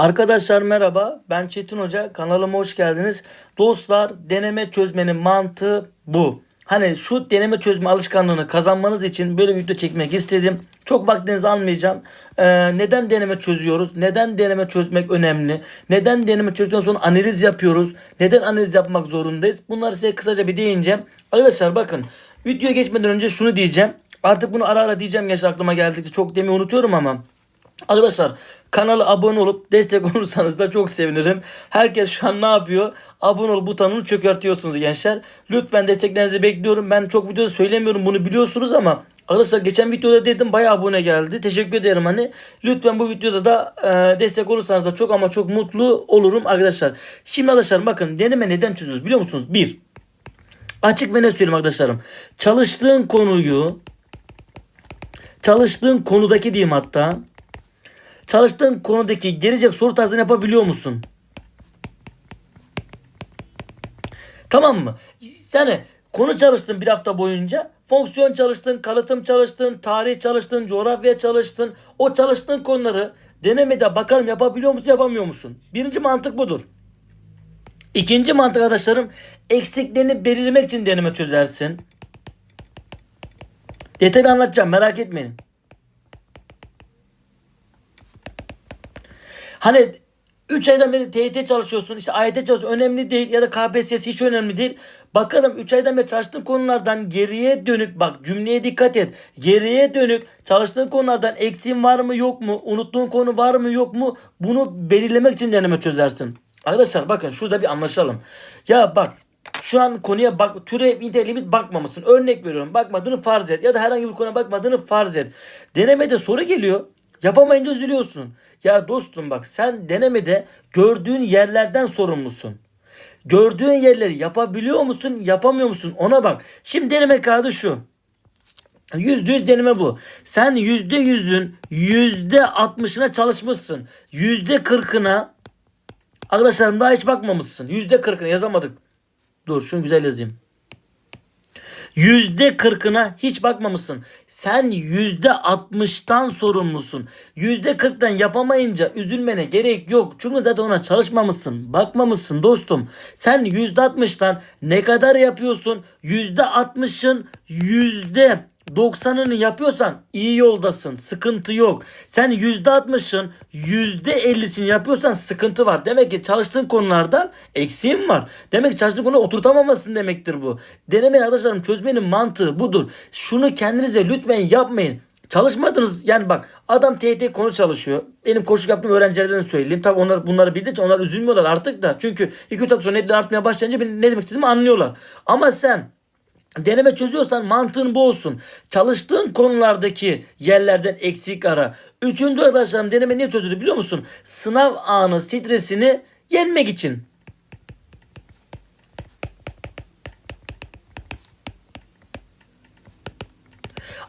Arkadaşlar merhaba. Ben Çetin Hoca. Kanalıma hoş geldiniz. Dostlar deneme çözmenin mantığı bu. Hani şu deneme çözme alışkanlığını kazanmanız için böyle bir video çekmek istedim. Çok vaktinizi almayacağım. Ee, neden deneme çözüyoruz? Neden deneme çözmek önemli? Neden deneme çözdükten sonra analiz yapıyoruz? Neden analiz yapmak zorundayız? Bunları size kısaca bir değineceğim. Arkadaşlar bakın videoya geçmeden önce şunu diyeceğim. Artık bunu ara ara diyeceğim gerçi aklıma geldikçe çok demeyi unutuyorum ama Arkadaşlar kanala abone olup destek olursanız da çok sevinirim. Herkes şu an ne yapıyor? Abone ol butonunu çökertiyorsunuz gençler. Lütfen desteklerinizi bekliyorum. Ben çok videoda söylemiyorum bunu biliyorsunuz ama Arkadaşlar geçen videoda dedim bayağı abone geldi. Teşekkür ederim hani. Lütfen bu videoda da e, destek olursanız da çok ama çok mutlu olurum arkadaşlar. Şimdi arkadaşlar bakın deneme neden çözüyoruz biliyor musunuz? Bir. Açık ve ne söyleyeyim arkadaşlarım. Çalıştığın konuyu çalıştığın konudaki diyeyim hatta çalıştığın konudaki gelecek soru tarzını yapabiliyor musun? Tamam mı? Yani konu çalıştın bir hafta boyunca. Fonksiyon çalıştın, kalıtım çalıştın, tarih çalıştın, coğrafya çalıştın. O çalıştığın konuları denemede bakalım yapabiliyor musun, yapamıyor musun? Birinci mantık budur. İkinci mantık arkadaşlarım eksiklerini belirlemek için deneme çözersin. Detaylı anlatacağım merak etmeyin. Hani 3 aydan beri TYT çalışıyorsun işte AYT çalışıyorsun önemli değil ya da KPSS hiç önemli değil. Bakalım 3 aydan beri çalıştığın konulardan geriye dönük bak cümleye dikkat et. Geriye dönük çalıştığın konulardan eksiğin var mı yok mu unuttuğun konu var mı yok mu bunu belirlemek için deneme çözersin. Arkadaşlar bakın şurada bir anlaşalım. Ya bak şu an konuya bak türev interlimit bakmamışsın. Örnek veriyorum. Bakmadığını farz et. Ya da herhangi bir konuya bakmadığını farz et. Denemede soru geliyor. Yapamayınca üzülüyorsun. Ya dostum bak sen denemede gördüğün yerlerden sorumlusun. Gördüğün yerleri yapabiliyor musun, yapamıyor musun? Ona bak. Şimdi deneme kağıdı şu. Yüzde yüz deneme bu. Sen yüzde yüzün yüzde altmışına çalışmışsın. Yüzde kırkına arkadaşlarım daha hiç bakmamışsın. Yüzde kırkına yazamadık. Dur şunu güzel yazayım. Yüzde kırkına hiç bakmamışsın. Sen yüzde altmıştan sorumlusun. Yüzde kırktan yapamayınca üzülmene gerek yok. Çünkü zaten ona çalışmamışsın. Bakmamışsın dostum. Sen yüzde altmıştan ne kadar yapıyorsun? Yüzde altmışın yüzde 90'ını yapıyorsan iyi yoldasın. Sıkıntı yok. Sen %60'ın %50'sini yapıyorsan sıkıntı var. Demek ki çalıştığın konulardan eksiğin var. Demek ki çalıştığın konuda oturtamamasın demektir bu. Denemeyin arkadaşlarım çözmenin mantığı budur. Şunu kendinize lütfen yapmayın. Çalışmadınız yani bak adam TYT konu çalışıyor. Benim koşuk yaptığım öğrencilerden söyleyeyim. Tabi onlar bunları bildikçe onlar üzülmüyorlar artık da. Çünkü 2-3 hafta sonra netler artmaya başlayınca ne demek istediğimi anlıyorlar. Ama sen Deneme çözüyorsan mantığın bu olsun. Çalıştığın konulardaki yerlerden eksik ara. Üçüncü arkadaşlarım deneme niye çözülür biliyor musun? Sınav anı stresini yenmek için.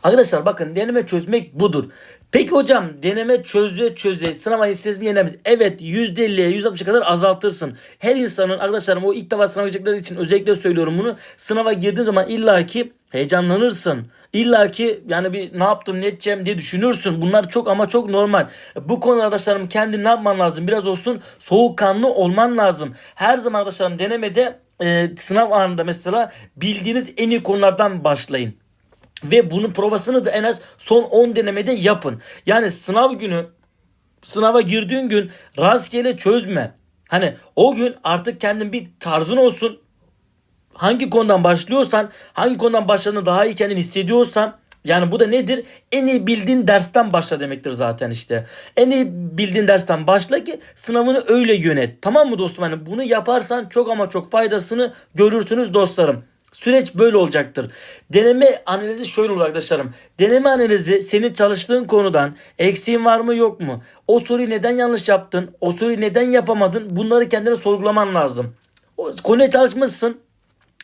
Arkadaşlar bakın deneme çözmek budur. Peki hocam deneme çöze çöze sınava stresini yenemez. Evet %50'ye %60'a kadar azaltırsın. Her insanın arkadaşlarım o ilk defa sınava girecekleri için özellikle söylüyorum bunu. Sınava girdiğin zaman illaki heyecanlanırsın. İlla ki yani bir ne yaptım ne edeceğim diye düşünürsün. Bunlar çok ama çok normal. Bu konu arkadaşlarım kendin ne yapman lazım? Biraz olsun soğukkanlı olman lazım. Her zaman arkadaşlarım denemede e, sınav anında mesela bildiğiniz en iyi konulardan başlayın. Ve bunun provasını da en az son 10 denemede yapın. Yani sınav günü sınava girdiğin gün rastgele çözme. Hani o gün artık kendin bir tarzın olsun. Hangi konudan başlıyorsan, hangi konudan başladığını daha iyi kendin hissediyorsan yani bu da nedir? En iyi bildiğin dersten başla demektir zaten işte. En iyi bildiğin dersten başla ki sınavını öyle yönet. Tamam mı dostum? Hani bunu yaparsan çok ama çok faydasını görürsünüz dostlarım. Süreç böyle olacaktır. Deneme analizi şöyle olur arkadaşlarım. Deneme analizi senin çalıştığın konudan eksiğin var mı yok mu? O soruyu neden yanlış yaptın? O soruyu neden yapamadın? Bunları kendine sorgulaman lazım. O, konuya çalışmışsın.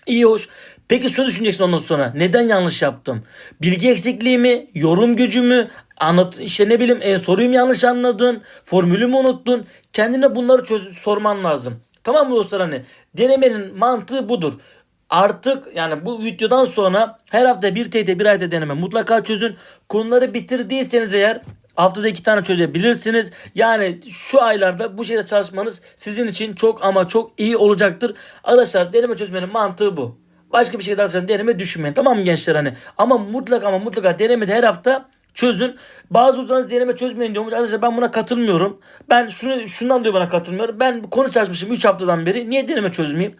İyi hoş. Peki şunu düşüneceksin ondan sonra. Neden yanlış yaptım? Bilgi eksikliği mi? Yorum gücü mü? Anlat işte ne bileyim e, soruyu mu yanlış anladın? Formülü mü unuttun? Kendine bunları çöz sorman lazım. Tamam mı dostlar hani? Denemenin mantığı budur. Artık yani bu videodan sonra her hafta bir TYT bir ayda deneme mutlaka çözün. Konuları bitirdiyseniz eğer Haftada iki tane çözebilirsiniz. Yani şu aylarda bu şeyde çalışmanız sizin için çok ama çok iyi olacaktır. Arkadaşlar deneme çözmenin mantığı bu. Başka bir şey daha deneme düşünmeyin. Tamam mı gençler hani? Ama mutlaka ama mutlaka denemede her hafta çözün. Bazı hocalarınız deneme çözmeyin diyormuş. Arkadaşlar ben buna katılmıyorum. Ben şunu şundan dolayı bana katılmıyorum. Ben konu çalışmışım 3 haftadan beri. Niye deneme çözmeyeyim?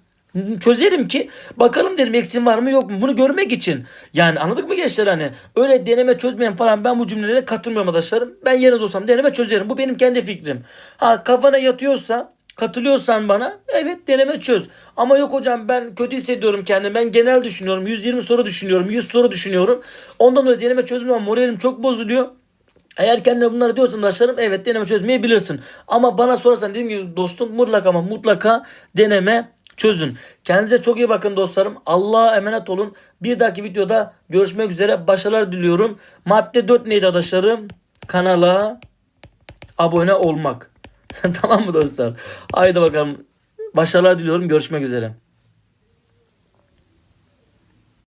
Çözerim ki bakalım derim eksiğim var mı yok mu bunu görmek için. Yani anladık mı gençler hani öyle deneme çözmeyen falan ben bu cümlelere katılmıyorum arkadaşlarım. Ben yeriniz olsam deneme çözerim bu benim kendi fikrim. Ha kafana yatıyorsa katılıyorsan bana evet deneme çöz. Ama yok hocam ben kötü hissediyorum kendimi ben genel düşünüyorum 120 soru düşünüyorum 100 soru düşünüyorum. Ondan dolayı deneme çözmüyorum moralim çok bozuluyor. Eğer kendine bunları diyorsan arkadaşlarım evet deneme çözmeyebilirsin. Ama bana sorarsan dediğim gibi dostum mutlaka ama mutlaka deneme çözün. Kendinize çok iyi bakın dostlarım. Allah'a emanet olun. Bir dahaki videoda görüşmek üzere. Başarılar diliyorum. Madde 4 neydi arkadaşlarım? Kanala abone olmak. tamam mı dostlar? Haydi bakalım. Başarılar diliyorum. Görüşmek üzere.